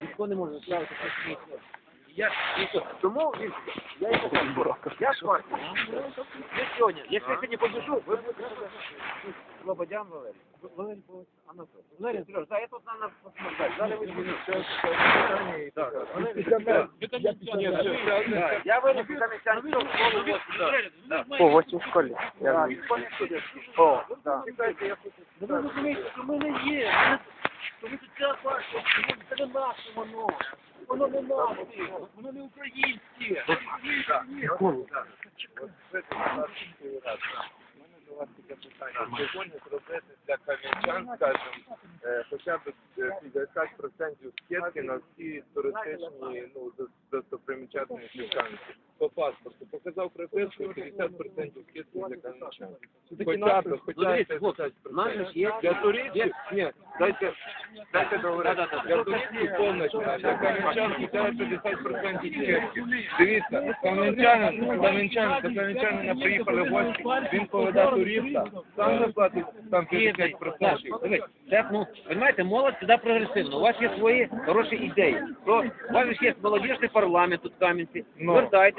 ніхто не може ставити такі. Я. Тому він, я кажу, я ж вас, я сьогодні, якщо я сьогодні побіжу, ви будете Слободян Валерій. Валерій Павлович Анатолій. Валерій Сереж, да, я тут на нас посмотрю. Зараз ви. Так, Валерій, я винесу комісян, все, слово у вас, да. По восьмій школі. Я Так. О, Ну. Ну, ви розумієте, що ми не є. Ми- Що тут ця партія, це не наше воно. Воно не наше, воно не українське. Сьогодні зробити для кам'янчан, скажімо, е, хоча б е, 50% скидки на всі туристичні ну, достопримічательні Кам'янці. По паспорту. Показав приписку, 50% скидки для кам'янчан. Хоча б, Ну, хоча б дивіться, хлопці, 50%. наші ж є. Для туристів, ні, дайте, дайте договорити. Для туристів повністю, а для кам'янчан хоча б 50% скидки. Дивіться, кам'янчанин, кам'янчанин, до кам'янчанина приїхали гості, він поведе туриста, сам заплатить там 50%. Дивись, це, ну, розумієте, молодь сюди прогресивна. У вас є свої хороші ідеї. То, у вас є молодіжний парламент тут в Кам'янці. Ну.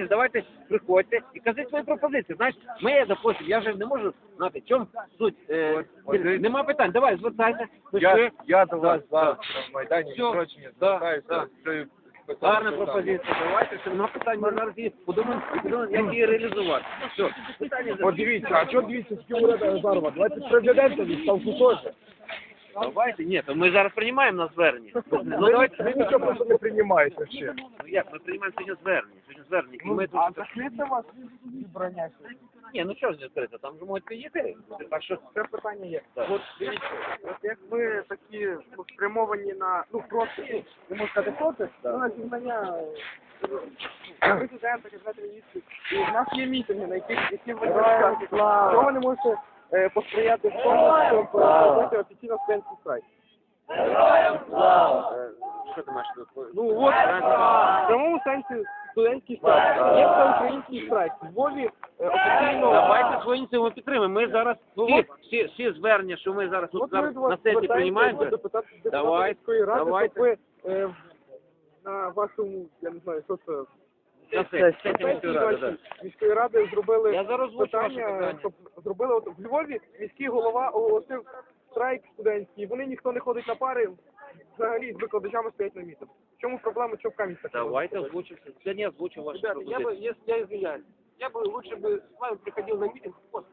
Давайте, приходьте і кажіть свої пропозиції. Знаєш, ми, допустим, я вже не можу знати, в чому суть. Е, нема питань, давай, звертайся. Я, я до вас Да, зараз на Майдані Всьо. відстрочення Да, звертаюся да. цією Гарна пропозиція, давайте, що нема питань, ми зараз її подумаємо, і подумаємо, як її реалізувати. Все, питання От дивіться, а що дивіться, скільки уряду Азарова? Давайте президента відставку теж. Давайте, ні, то ми зараз приймаємо на звернення. Ну, давайте, ви нічого просто не приймаєте ще. Ну як, ми приймаємо сьогодні звернення, сьогодні звернення. І ми тут... А закрите вас зібрання? Ні, ну що ж відкрито, там же можуть підійти. Так що це питання є. От дивіться, от як ви такі ну, спрямовані на, ну просто, ну, не можу сказати проти, ну на зізнання е, президента, кабінету міністрів. І в нас є мітинги, на яких які ви участвуєте. Чого ви не можете посприяти в тому, щоб е, зробити офіційно студентський страйк? Е, Що ти маєш тут? Ну от, в прямому сенсі студентський страйк. Є всеукраїнський страйк. В Львові е, офіційно... Давайте свою ініціативу підтримаємо. Ми зараз всі, всі, всі звернення, що ми зараз тут От ми зараз до вас на сесії звертаємося приймаємо. до Давайте, міської ради, давайте. щоб ви е, на вашому, я не знаю, що це, На сесії, сесії сесії міської ради, вашої да. міської ради зробили Я зараз озвучу ваше питання, питання. щоб зробили от в Львові міський голова оголосив страйк студентський. Вони ніхто не ходить на пари, взагалі з викладачами стоять на мітах. В чому проблема, що в Кам'янці так Давайте озвучимо. Сьогодні озвучимо ваші Ребята, я бы, пропозиції. если я извиняюсь, я бы лучше бы с вами приходил на митинг после.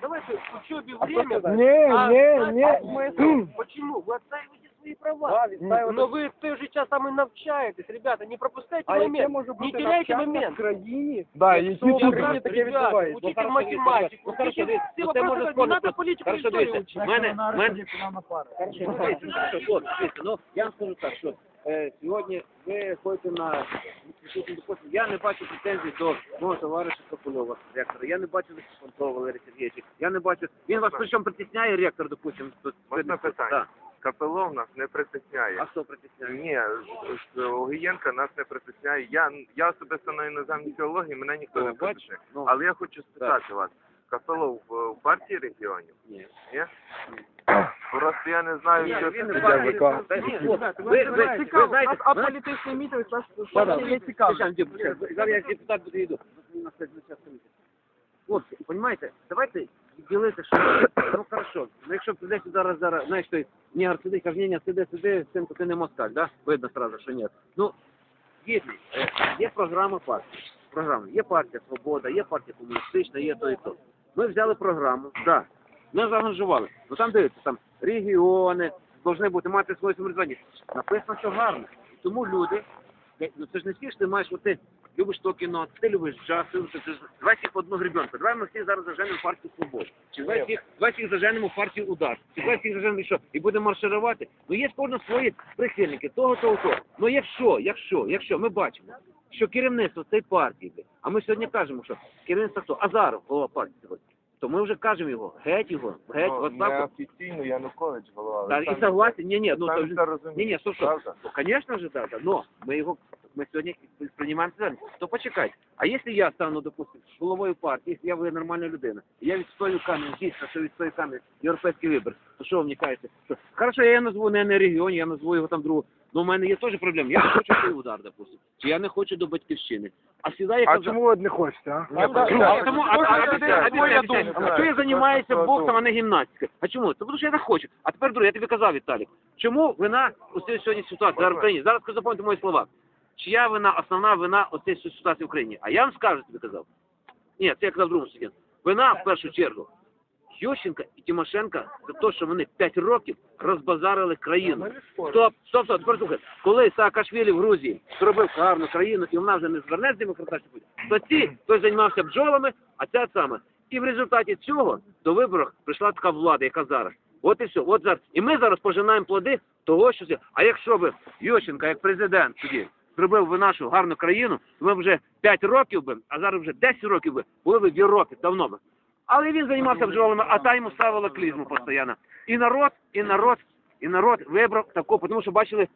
Давайте в учебе А время. что сказать? Не, а не, отстать- не. а смысл? Почему? Вы отстаиваете свои права. Да, відстаивати. Но вы в той же час там и навчаетесь, ребята, не пропускайте А яке момент. може Не бути теряйте навчання момент. країні, Да, якщо в тут- Україні таке відбувається? учите хорошо, математику. Ну, хорошо, учите ну, вопросы, може не надо политику Хорошо, историю дивіться, учить. в мене, в мене, Хорошо, ну, дивіться, що, хлопці, дивіться, ну, я вам скажу так, що е, сьогодні ви ходите на допустим, я не бачу претензій до мого товариша Сокольова, ректора, я не бачу Понтова Валерія Сергійовича, я не бачу, він вас причому притісняє ректор, допустим, тут. Можна питання? так. Капелов нас не притисняє. А хто притісняє? Ні, з- з Огієнка нас не притисняє. Я, я особисто на іноземній філології, мене ніхто О, не бач, притисняє. ну. Але я хочу спитати вас, Капелов в, в партії регіонів? Ні. Ні? Просто я не знаю, Ні, що він не. ВК. Ні, ви- ви- ви Цікаво, знаєте, нас аполітичний мітинг, нас не сейчас, зараз я депутат буду йду. Хлопці, розумієте, давайте ділити, що ну хорошо. Ну якщо прийде сюди зараз, зараз, знаєш, той негр сидить, каже, ні, ні, сиди, сиди, синку, ти не москаль, да? Видно сразу, що ні. Ну, є, е, є програма партії. Програма. Є партія Свобода, є партія комуністична, є то і то. Ми взяли програму, так. Ми заангажували. Ну там дивіться, там регіони, повинні бути мати своє самоврядування. Написано, що гарно. Тому люди, ну це ж не всі ти маєш, от ти любиш то кіно, ти любиш джаз, ти любиш, давай всіх в одну гребенку, давай ми всіх зараз заженемо партію свободи. Чи давай всіх, давай всіх заженемо партію удар. Чи давай всіх заженемо що? І будемо марширувати. Ну є в свої прихильники, того, того, того. Ну якщо, якщо, якщо ми бачимо, що керівництво цієї партії, а ми сьогодні кажемо, що керівництво хто? Азаров, голова партії сьогодні. То ми вже кажемо його, геть його, геть, Ну, от так. от. Неофіційно Янукович голова. Да, Ви і самі- согласен, ні, ні, ну самі то це ні, ні, стоп. правда? Ну, конечно же, да, да, но мы его, мы сегодня принимаем звернення. То почекайте. А если я стану, допустим, головою партії, якщо я ви нормальна людина, і я відстою камінь, дійсно, що відстою камінь європейський вибір, то що ви мені кажете? Що? Хорошо, я його назву не на регіоні, я назву його там другу. Ну, в мене є теж проблема. Я не хочу цей удар, допустим. Чи я не хочу до батьківщини. А сідає А чому ви не хочете, а? А тому, а, а, а, а, а, а я займаюся боксом, а не гімнастикою? А чому? Тому що я не хочу. А тепер, друге, я тобі казав, Віталік, чому вина у цій сьогодні ситуації зараз в Україні? Зараз запам'ятайте мої слова. Чия вина, основна вина у цій ситуації в Україні? А я вам скажу, тобі казав. Ні, це я казав другому суді. Вина, в першу чергу, Ющенка і Тимошенка за те, що вони 5 років розбазарили країну. Стоп, стоп, стоп, тепер слухай. Коли Саакашвілі в Грузії зробив гарну країну, і вона вже не зверне з демократичної путь, то ці, той займався бджолами, а ця саме. І в результаті цього до виборів прийшла така влада, яка зараз. От і все. От зараз. І ми зараз пожинаємо плоди того, що... А якщо б Ющенка, як президент тоді, зробив би нашу гарну країну, ми б вже 5 років би, а зараз вже 10 років би, були б в Європі давно би. Але він займався бджолами, а та йому ставила клізму постійно. І народ, і народ, і народ вибрав таку, тому що бачили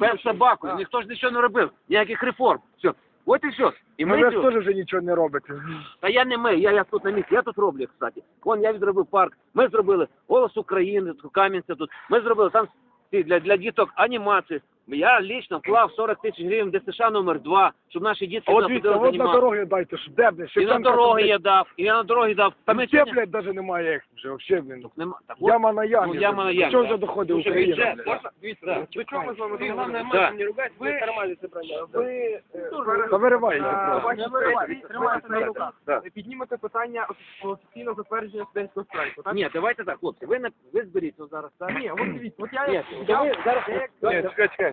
пес собаку, ніхто ж нічого не робив, ніяких реформ. Все. От і все. І Ну, ми ви цю- ж теж вже нічого не робите. та я не ми, я, я тут на місці, я тут роблю, кстати. Вон я відробив парк, ми зробили голос України, Кам'янця тут. Ми зробили там для, для діток анімації. Я лічно вклав 40 тисяч гривень ДСШ номер 2, щоб наші дітки от дивіться, от на дороги дайте, що де, блядь, І на дороги я дав, і я на дороги дав. Та Там ми ще, сьогодні- блядь, навіть немає їх вже, вообще, блін. Нема. Так, от, Яма на ямі. Ну, яма на ямі. Що вже доходить Слушай, Україна? бюджет, блядь? можна? Да. Чого ми з вами Головне, Да. не ругать, ви нормально це брання. Ви е, Та виривайте на просто. тримаєте на руках. Піднімете питання офіційного затвердження студентського страйку, так? Ні, давайте так, хлопці, ви, на, ви зберіться зараз, так? Ні, от дивіться, от я... Ні, ви зараз, Ні, чекай, чекай.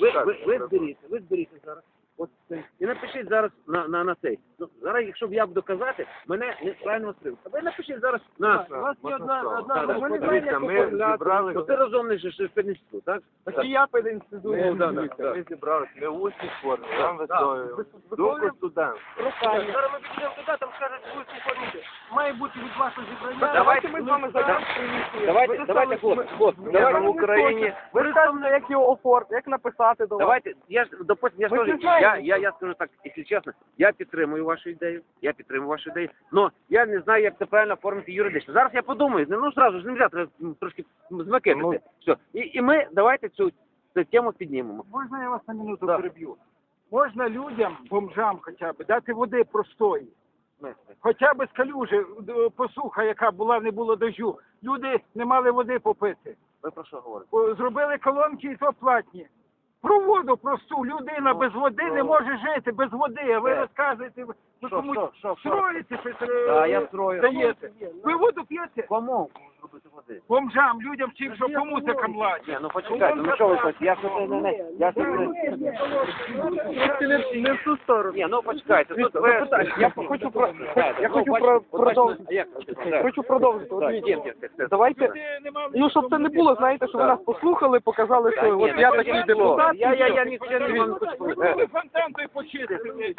Ви, ви, ви зберіться, ви зберіться зараз. От це. І напишіть зараз на, на, на цей. Ну, зараз, якщо б я буду казати, мене неправильно стрив. А ви напишіть зараз на... У вас є одна, одна, ми не знаємо, як Ми оформляти. зібрали, Ну, ти розумний же ж інститут, так? Так і я перед інститутом. Ну, да, да, да. ми зібралися, ми в усній формі, там вистоюємо. Думку студент. Зараз ми підійдемо туди, будуть оформити. Має бути від вашого зібрання. Давайте ми з вами зайдемо. Давайте, давайте, хлопці, хлопці, давайте. в Україні. Ви скажете, як його оформити, як написати до вас. Давайте, я ж, допустим, я ж Ви теж, ж знаєте. я, я, я скажу так, якщо чесно, я підтримую вашу ідею, я підтримую вашу ідею, але я не знаю, як це правильно оформити юридично. Зараз я подумаю, ну зразу ж не можна, треба трошки змакетити. Ну. Все. І, і ми давайте цю, цю тему піднімемо. Можна я вас на минуту Да. переб'ю? Можна людям, бомжам хоча б, дати води простої. Хоча б з калюжі, посуха, яка була, не було дождю. Люди не мали води попити. Ви про що говорите? Зробили колонки і то платні. Про воду просту. Людина без води не може жити, без води. А ви Е. розказуєте, ви Що, комусь строїте, Петро, Да, я строю. даєте. Ви воду п'єте? Кому зробити води? Бомжам, людям чим, що кому це камлать? Ні, ну почекайте, ну що ви хочете? Я ж не, не, не, я ж не, Не в ту сторону. ні, ну почекайте, тут ви... Я хочу про- Да, я ну, хочу про- продовжити. Хочу продовжити. От дивіться. Давайте, ну щоб це не було, знаєте, що ви нас послухали, показали, що от я ну, такий я- депутат. Я, я, я, все. ні- я не вам фонтан той почистили.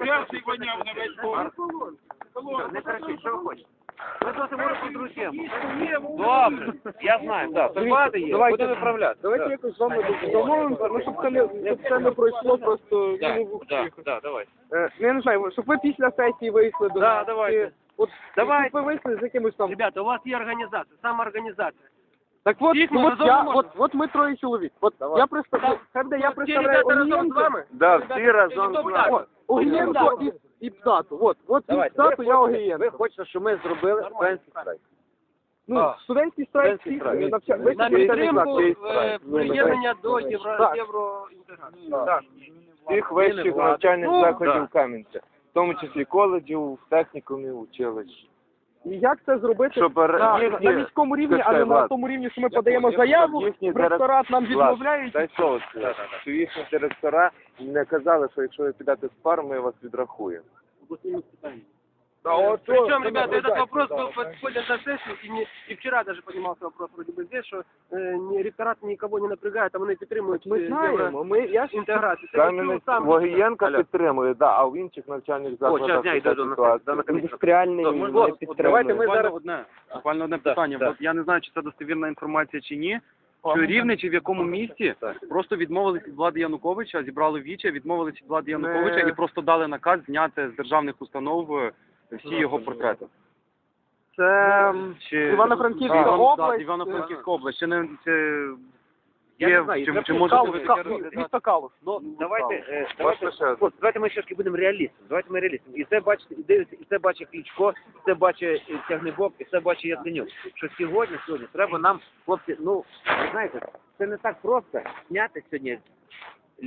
Грязний воняв на весь двор. Не кричіть, що ви хочете. Ми зовсім можемо друзі. Добре, я знаю, так. Давайте є, будемо виправляти. Давайте Так. якось з вами домовимося, ну щоб це не щоб це не пройшло просто Так, ну, так, так, давай. Е, ну, я не знаю, щоб ви після сесії вийшли до Да, нас. давайте. От Давайте. щоб ви вийшли з якимось там. Ребята, у вас є організація, самоорганізація. Так от, ну, ми от разом я, не можемо. от, от ми троє чоловік. От я представляю, я Ті представляю ребята разом з Огієнка, вами? Да, всі разом з вами. Огієнко і, і Пдату. От, от від Давайте. Ви я хочете- Огієнко. Ви хочете, щоб ми зробили студентський страйк? Ну, студентський страйк Студентський всіх страйк. навча- ви На підтримку е, приєднання до євро, Так. євроінтеграції. Так. Всіх вищих навчальних закладів заходів Кам'янця, в тому числі коледжів, технікумів, училищ. І як це зробити Щоб на, їхні- на міському рівні, а Чекай, не на Влад. тому рівні, що ми подаємо заяву, їхні в ресторат нам Влад, відмовляють. Дай слово сказати. Що їхні директора не казали, що якщо ви підете з пар, ми вас відрахуємо. Причем, ребята, этот вопрос был подходит на сессию, и, не, и вчера даже поднимался вопрос вроде бы здесь, что э, не, ректорат никого не напрягает, а вони підтримують Ми е, знаємо, ми, я ж євроінтеграцію. Це я чув Кам'янець сам. Вогієнка підтримує, да, а в інших навчальних О, закладах зараз я йду така до нас. ситуація. на комісію. індустріальний Добре, не хлопці, підтримує. Давайте ми Буквально зараз... одне, буквально одне Да, питання. да. От я не знаю, чи це достовірна інформація чи ні. Що рівне чи в якому місті просто відмовились від влади Януковича, зібрали віче, відмовились від влади Януковича і просто дали наказ зняти з державних установ е, всі його портрети. Це Чи Івано-Франківська Івано- область. Да, Івано-Франківська область. Чи не чи Я є, не знаю, чи, чи може Калуш, бути Калуш, місто Калуш. Ну, давайте, е, Можна ще? давайте, хлопці, давайте ми все ж будемо реалістами. Давайте ми реалістами. І це бачите, і дивиться, і це бачить Кличко, і це бачить е, Тягнебок, і це бачить Яценюк. Що сьогодні, сьогодні треба нам, хлопці, ну, ви знаєте, це не так просто зняти сьогодні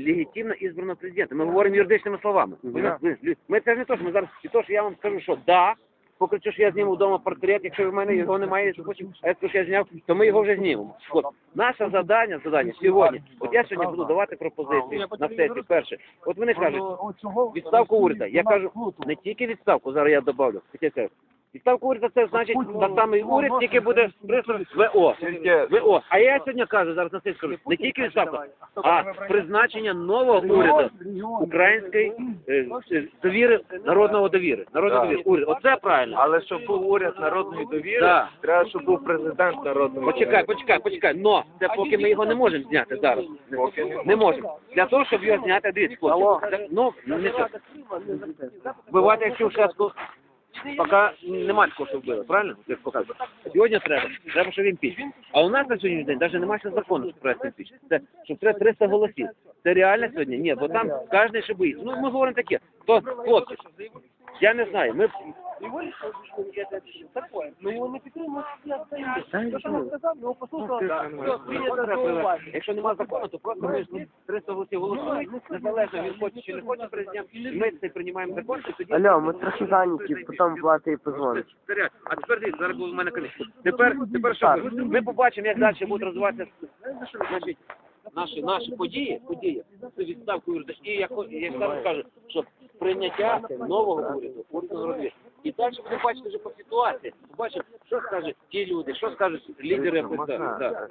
легітимно ізбраного президента. Ми говоримо юридичними словами. Ви нас- ви- ви- Ми це ж не то, що ми зараз, і то, що я вам скажу, що да, покричу, що я зніму вдома портрет, якщо в мене його немає, то потім, а я скажу, що я зняв, то ми його вже знімемо. От. Наше завдання, завдання сьогодні, от я сьогодні буду давати пропозиції на сесії перше. От вони кажуть, відставку уряду. Я кажу, не тільки відставку, зараз я добавлю. Це відставку уряду це значить та самий уряд, тільки буде прислано ВО. ВО. А я сьогодні кажу, зараз на це скажу, не тільки відставка, а призначення нового уряду української е, е, довіри, народного довіри. Народного довіри. Уряд. Оце правильно. Але щоб був уряд народної довіри, Да. треба, щоб був президент народної Почекай, почекай, почекай. Но це поки ми його не можемо зняти зараз. Не Не можемо. Для того, щоб його зняти, дивіться, хлопці. це- Ну, не це. Вбивати, якщо в шестку, поки немає такого, що правильно? Як показує. Сьогодні треба. Треба, щоб він піч. А у нас на сьогоднішній день навіть немає ще закону, що треба піч. Це, щоб треба 300 голосів. Це реально сьогодні? Ні, бо там кожен ще боїться. Ну, ми говоримо таке. хто хлопці, я не знаю, ми Ну його не підтримують, всі. Те, що він сказав, його послухав, все, прийнято Треба, голосування. Якщо немає закону, то просто ми ж 300 голосів голосують, незалежно він хоче чи не хоче президент. І Ми це приймаємо закон, і тоді... Алло, ми трохи зайняті, потім Влад і позвонить. А тепер дивіться, зараз буде в мене комісія. Тепер, тепер що? Ми побачимо, як далі будуть розвиватися значить, наші, наші події, події уряду. І як, як зараз кажуть, що прийняття нового уряду, уряду зробити. І далі буде бачити вже по ситуації. Побачимо, що скажуть ті люди, що скажуть лідери. Да.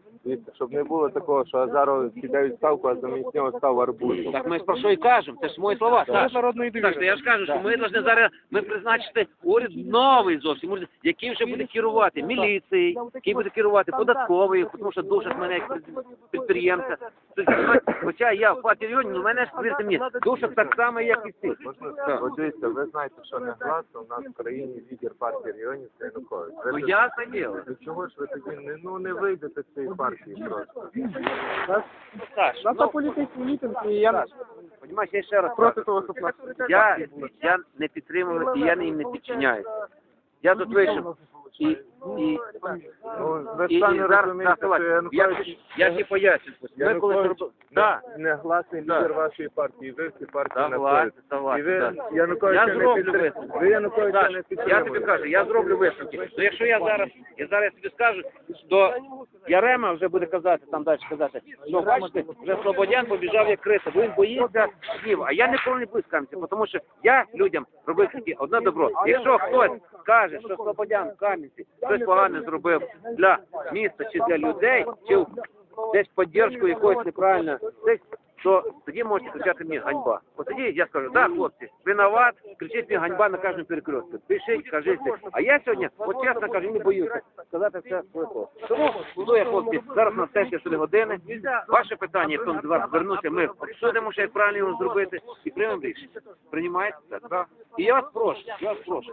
Щоб не було такого, що Азаров піде у відставку, а замість нього став Арбуз. Так ми ж про що і кажемо, це ж мої слова. Так, народної так, я ж кажу, що ми повинні зараз ми призначити уряд новий зовсім, уряд, який вже буде керувати міліцією, який буде керувати податковою, тому що душать мене як підприємця. Тобто, Хоча я в партії регіонів, ну мене ж, повірте мені, душать так само, як і всі. Так. От дивіться, ви знаєте, що не гласно, у нас в країні лідер партії регіонів це Янукович. Ну ясне діло. Ну чого ж ви тоді не, ну, не вийдете з цієї партії просто? Саш, Нас політичні політичний мітинг, і я Понімаєш, я ще раз проти того, щоб нас... я, я не підтримую і я їм не підчиняюся. Я тут вийшов і, і Ну, ви І, самі розумієте, що я, Янукович, я ті поясню. Ми коли Янукович зробили... Да, не гласний Да. лідер вашої партії, ви всі партії согласен, знаходите. І согласен. ви да. Януковича Я не зроблю підтримуєте. висновки. Ви Януковича не я тобі підтримуєте. кажу, я зроблю висновки. Ну якщо я зараз, я зараз тобі скажу, то Ярема вже буде казати, там далі казати, що бачите, вже Слободян побіжав як криса, бо він боїться. А я ніколи не боюсь Кам'янця, тому що я людям робив тільки одне добро. Якщо хтось каже, що Слободян в Кам'янці щось погане зробив для міста чи для людей, чи десь підтримку якоїсь неправильно, десь то тоді можете кричати мені ганьба. От тоді я скажу, так, хлопці, виноват, кричіть мені ганьба на кожному перекрестку. Пишіть, кажіть. А я сьогодні, от чесно кажу, не боюся сказати все своє слово. Тому буду я, хлопці, зараз на сесії 4 години. Ваше питання, якщо до вас звернуся, ми обсудимо, що як правильно його зробити, і приймемо рішення. Приймаєте це? Так. І я вас прошу, я вас прошу.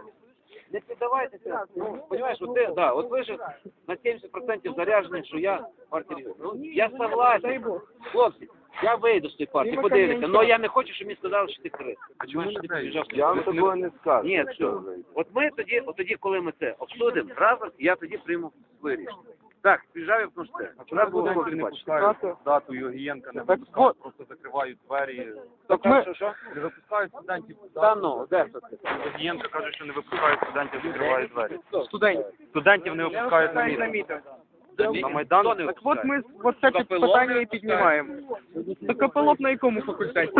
Не піддавайтеся, ну, понимаєш, от ти, да, от ви ж на 70% заряджені, що я партію. Ну, я согласен. Хлопці, я вийду з цієї партії, подивіться, але я не хочу, щоб мені сказали, що ти крис. А чому ти побіжав. Я вам такого не скажу. Ні, все. От ми тоді, от тоді, коли ми це обсудимо разом, я тоді прийму своє рішення. Так, приїжджаю, тому що це. Чому було не пускають дату Йогієнка, не випускають, просто закривають двері. так ми... Не випускають студентів. Та ну, де це? Євгієнко каже, що не випускають студентів, закривають двері. Студентів. Студентів не випускають на мітинг. На Майдан? Так от ми от це під- питання і піднімаємо. Так Капелов на якому факультеті?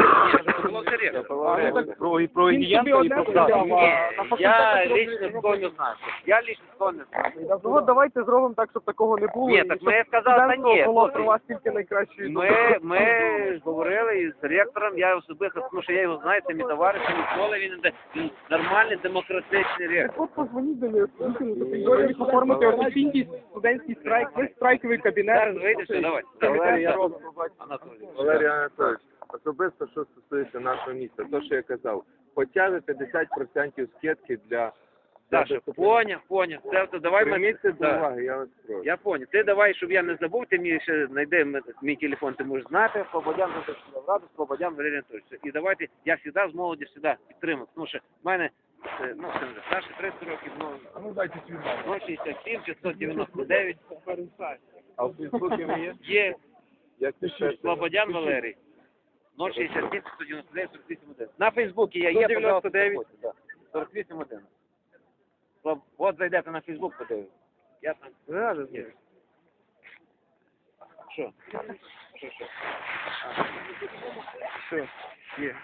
Про, і про Він собі і одне про а на Я факультеті... лично такого не знаю. Я лично такого не знаю. Ну от давайте зробимо так, щоб такого не було. Ні, так ми сказали, та ні, було про вас тільки найкращою Ми, ми говорили із ректором, я особисто, тому що я його знаю, це мій товариш, ніколи він не він нормальний демократичний ректор. От позвоніть до нього, оформити офіційний студентський страйк, весь страйковий кабінет. Зараз вийдеш, давай. Валерій Анатолій. Валерій Анатолійович, особисто що стосується нашого міста, то, що я казав, хоча б 50% скидки для Саша, поняв, поняв. Це, то давай ми... Прийміть це до Да. уваги, я вас прошу. Я понял. Ти давай, щоб я не забув, ти мені ще знайди м- мій телефон, ти можеш знати. Слободян Раду, Слободян Валерій Анатольович. І давайте, я завжди з молоді завжди підтримав. Тому що в мене, е, ну, це вже старше 30 років, ну, А ну дайте свій номер. 067 699 А в Фейсбуці ви є? є Як? Слободян Валерій. 067 699 48 1. На Фейсбуці я є, пожалуйста, заходьте, да. 48 1. Слоб- От зайдете на Фейсбук, подивитесь. Я там. Є. Що? Що, що? А. Все, є.